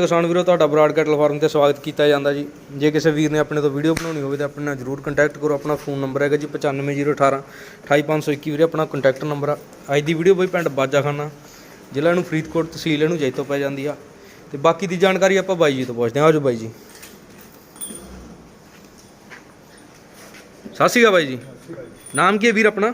ਕਿਸਾਨ ਵੀਰੋ ਤੁਹਾਡਾ ਬਰਾਡ ਕੈਟਲ ਫਾਰਮ ਤੇ ਸਵਾਗਤ ਕੀਤਾ ਜਾਂਦਾ ਜੀ। ਜੇ ਕਿਸੇ ਵੀਰ ਨੇ ਆਪਣੇ ਤੋਂ ਵੀਡੀਓ ਬਣਾਉਣੀ ਹੋਵੇ ਤਾਂ ਆਪਣੇ ਨਾਲ ਜਰੂਰ ਕੰਟੈਕਟ ਕਰੋ। ਆਪਣਾ ਫੋਨ ਨੰਬਰ ਹੈਗਾ ਜੀ 95018 28521 ਵੀਰੇ ਆਪਣਾ ਕੰਟੈਕਟ ਨੰਬਰ ਆ। ਅੱਜ ਦੀ ਵੀਡੀਓ ਬਈ ਪਿੰਡ ਬਾਜਾਖਾਨਾ ਜ਼ਿਲ੍ਹਾ ਨੂੰ ਫਰੀਦਕੋਟ ਤਹਿਸੀਲ ਇਹਨੂੰ ਜੈਤੋ ਪੈ ਜਾਂਦੀ ਆ। ਤੇ ਬਾਕੀ ਦੀ ਜਾਣਕਾਰੀ ਆਪਾਂ ਬਾਈ ਜੀ ਤੋਂ ਪੁੱਛਦੇ ਹਾਂ। ਆਜੋ ਬਾਈ ਜੀ। ਸਤਿ ਸ਼੍ਰੀ ਅਕਾਲ ਬਾਈ ਜੀ। ਨਾਮ ਕੀ ਹੈ ਵੀਰ ਆਪਣਾ?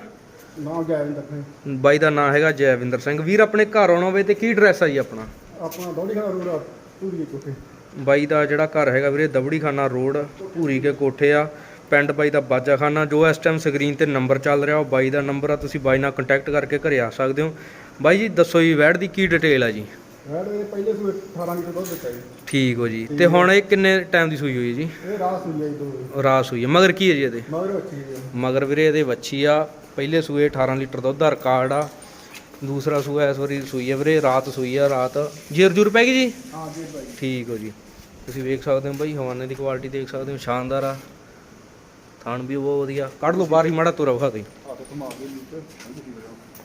ਨਾਮ ਜੈਵਿੰਦਰ ਸਿੰਘ। ਬਾਈ ਦਾ ਨਾਮ ਹੈਗਾ ਜੈਵਿੰਦਰ ਸਿੰਘ। ਵੀਰ ਆਪਣੇ ਘਰ ਆਉਣਾ ਹੋਵੇ ਤੇ ਕੀ ਐਡਰੈਸ ਆ ਜੀ ਆਪਣਾ? ਆਪਣਾ ਖਾਣਾ ਰੋਡ ਪੂਰੀ ਕੋਠੇ। ਬਾਈ ਦਾ ਜਿਹੜਾ ਘਰ ਹੈਗਾ ਵੀਰੇ ਦਬੜੀ ਖਾਨਾ ਰੋਡ ਭੂਰੀ ਕੇ ਕੋਠੇ ਆ। ਪਿੰਡ ਬਾਈ ਦਾ ਬਾਜਾਖਾਨਾ ਜੋ ਇਸ ਟਾਈਮ ਸਕਰੀਨ ਤੇ ਨੰਬਰ ਚੱਲ ਰਿਹਾ ਉਹ ਬਾਈ ਦਾ ਨੰਬਰ ਆ ਤੁਸੀਂ ਬਾਈ ਨਾਲ ਕੰਟੈਕਟ ਕਰਕੇ ਘਰੇ ਆ ਸਕਦੇ ਹੋ। ਬਾਈ ਜੀ ਦੱਸੋ ਜੀ ਵੈੜ ਦੀ ਕੀ ਡਿਟੇਲ ਆ ਜੀ? ਵੈੜ ਦੇ ਪਹਿਲੇ ਸੂਏ 18 ਲੀਟਰ ਦੁੱਧ ਦਿੱਤਾ ਜੀ। ਠੀਕ ਹੋ ਜੀ। ਤੇ ਹੁਣ ਇਹ ਕਿੰਨੇ ਟਾਈਮ ਦੀ ਸੂਈ ਹੋਈ ਹੈ ਜੀ? ਇਹ ਰਾਸ ਹੋਈ ਜੀ ਦੋ ਰਾਸ ਹੋਈ ਹੈ ਮਗਰ ਕੀ ਹੈ ਜੀ ਇਹਦੇ? ਮਗਰ ਬੱਚੀ ਜੀ। ਮਗਰ ਵੀਰੇ ਇਹਦੇ ਵੱਛੀ ਆ। ਪਹਿਲੇ ਸੂਏ 18 ਲੀਟਰ ਦੁੱਧ ਦਾ ਰਿਕਾਰਡ ਆ। ਦੂਸਰਾ ਸੂਆ ਇਸ ਵਾਰੀ ਸੂਈ ਹੈ ਵੀਰੇ ਰਾਤ ਸੂਈ ਆ ਰਾਤ। ਜੇਰ ਜੁਰ ਪੈ ਗਈ ਜੀ? ਹਾਂ ਠੀਕ ਹੋ ਜੀ। ਤੁਸੀਂ ਵੇਖ ਸਕਦੇ ਹੋ ਬਾਈ ਹਵਾਨੇ ਦੀ ਕੁਆਲਿਟੀ ਦੇਖ ਸਕਦੇ ਹੋ ਸ਼ਾਨਦਾਰ ਆ। ਥਣ ਵੀ ਬਹੁਤ ਵਧੀਆ। ਕੱਢ ਲਓ ਬਾਹਰ ਹੀ ਮਾੜਾ ਤੁਰਾ ਵਿਖਾ ਦੇ ਆ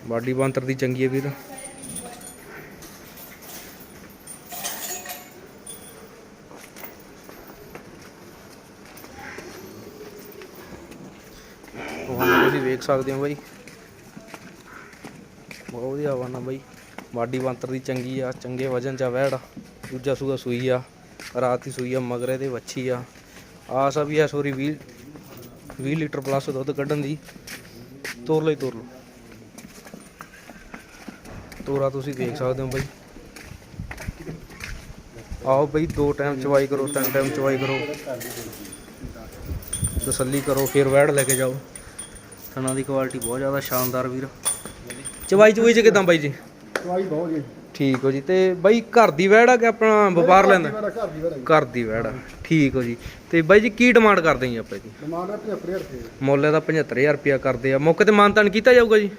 ਬਾਡੀ ਬਾਂਤਰ ਦੀ ਚੰਗੀ ਹੈ ਵੀਰ। ਤੁਸੀਂ ਵੇਖ ਸਕਦੇ ਹੋ ਬਾਈ। ਬਹੁਤ ਵਧੀਆ ਹਵਾਨਾ ਬਾਈ। ਬਾਡੀ ਬਾਂਤਰ ਦੀ ਚੰਗੀ ਆ, ਚੰਗੇ ਵਜਨ ਚ ਆ ਦੂਜਾ ਸੂਆ ਸੂਈ ਆ, ਰਾਤ ਹੀ ਸੂਈ ਆ, ਮਗਰੇ ਦੇ ਵੱਛੀ ਆ। ਆਸ ਆ ਵੀ ਐ ਸੋਰੀ 20 20 ਲੀਟਰ ਪਲੱਸ ਦੁੱਧ ਕੱਢਣ ਦੀ। ਤੋਰ ਲਈ ਤੋਰ ਲਓ। ਤੋਰਾ ਤੁਸੀਂ ਦੇਖ ਸਕਦੇ ਹੋ ਬਾਈ। ਆਓ ਬਈ, ਦੋ ਟਾਈਮ ਚਵਾਈ ਕਰੋ, ਤਿੰਨ ਟਾਈਮ ਚਵਾਈ ਕਰੋ। ਤਸੱਲੀ ਕਰੋ, ਫਿਰ ਵੈੜ ਲੈ ਕੇ ਜਾਓ। ਥਣਾ ਦੀ ਕੁਆਲਿਟੀ ਬਹੁਤ ਜ਼ਿਆਦਾ ਸ਼ਾਨਦਾਰ ਵੀਰ। ਚਵਾਈ ਚਵਾਈ ਚ ਕਿਦਾਂ ਬਾਈ ਜੀ? ਦਵਾਈ ਬਹੁਤ ਜੀ। ਠੀਕ ਹੋ ਜੀ ਤੇ ਬਾਈ ਘਰ ਦੀ ਵੈੜ ਆ ਕਿ ਆਪਣਾ ਵਪਾਰ ਲੈਂਦਾ? ਘਰ ਦੀ ਵੈੜ ਹੈ ਘਰ ਦੀ ਵੈੜ ਆ ਠੀਕ ਹੋ ਜੀ। ਤੇ ਬਾਈ ਜੀ ਕੀ ਡਿਮਾਂਡ ਕਰਦੇ ਜੀ ਆਪਾਂ ਜੀ? ਡਿਮਾਂਡ ਹੈ 75 ਰੁਪਏ। ਮੁੱਲ ਦਾ 75000 ਰੁਪਿਆ ਕਰਦੇ ਆ। ਮੌਕੇ ਤੇ ਮਾਨਤਾਨ ਕੀਤਾ ਜਾਊਗਾ ਜੀ?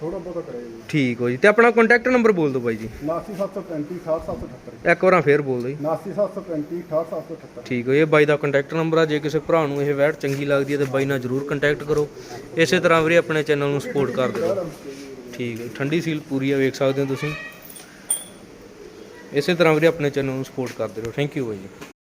ਥੋੜਾ ਬਹੁਤਾ ਕਰੇ ਜੀ। ਠੀਕ ਹੋ ਜੀ ਤੇ ਆਪਣਾ ਕੰਟੈਕਟ ਨੰਬਰ ਬੋਲ ਦਿਓ ਬਾਈ ਜੀ। 89735 68778 ਇੱਕ ਵਾਰਾਂ ਫੇਰ ਬੋਲ ਦਿਓ ਜੀ। 89735 68778 ਠੀਕ ਹੋ ਇਹ ਬਾਈ ਦਾ ਕੰਟੈਕਟ ਨੰਬਰ ਆ। ਜੇ ਕਿਸੇ ਭਰਾ ਨੂੰ ਇਹ ਵੈਟ ਚੰਗੀ ਲੱਗਦੀ ਹੈ ਤੇ ਬਾਈ ਨਾਲ ਜਰੂਰ ਕੰਟੈਕਟ ਕਰੋ। ਇਸੇ ਤਰ੍ਹਾਂ ਵੀਰੇ ਆਪਣੇ ਚੈਨਲ ਨੂੰ ਸਪੋਰਟ ਕਰਦੇ ਰਹੋ ਠੀਕ ਹੈ। ਠੰਡੀ ਸੀਲ ਪੂਰੀ ਆ, ਵੇਖ ਸਕਦੇ ਹੋ ਤੁਸੀਂ। ਇਸੇ ਤਰ੍ਹਾਂ ਵੀਰੇ ਆਪਣੇ ਚੈਨਲ ਨੂੰ ਸਪੋਰਟ ਕਰਦੇ ਰਹੋ। ਥੈਂਕ ਯੂ ਬਾਈ ਜੀ।